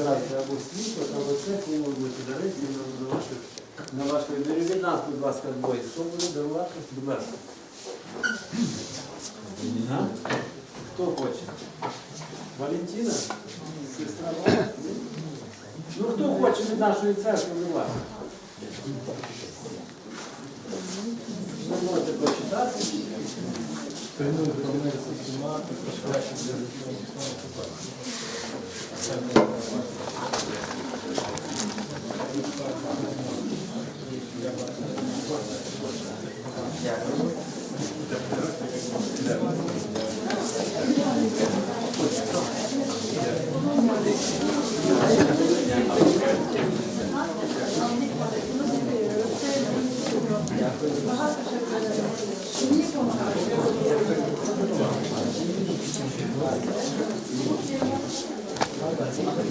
збирайте або світло, або це, кому ви будете дарити на, на ваших на ваш вибір. Від нас, будь ласка, двоє. Хто буде дарувати? Будь ласка. А? Хто хоче? Валентина? Сестра Валя? Ну хто хоче від нашої церкви, будь ласка. Ви можете прочитати. Тренує виконується всіма і пришвидшує для життя Я ще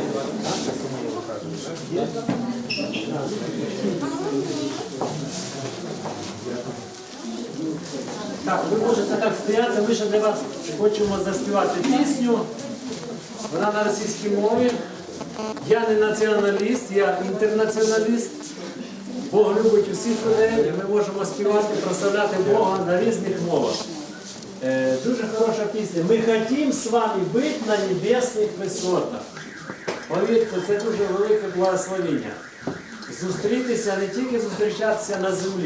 Так, ви можете так стояти, ми ще для вас хочемо заспівати пісню. Вона на російській мові. Я не націоналіст, я інтернаціоналіст. Бог любить усіх людей, і ми можемо співати, прославляти Бога на різних мовах. Е, дуже хороша пісня. Ми хотім з вами бути на небесних висотах. Повірте, це дуже велике благословення. Зустрітися, не тільки зустрічатися на землі.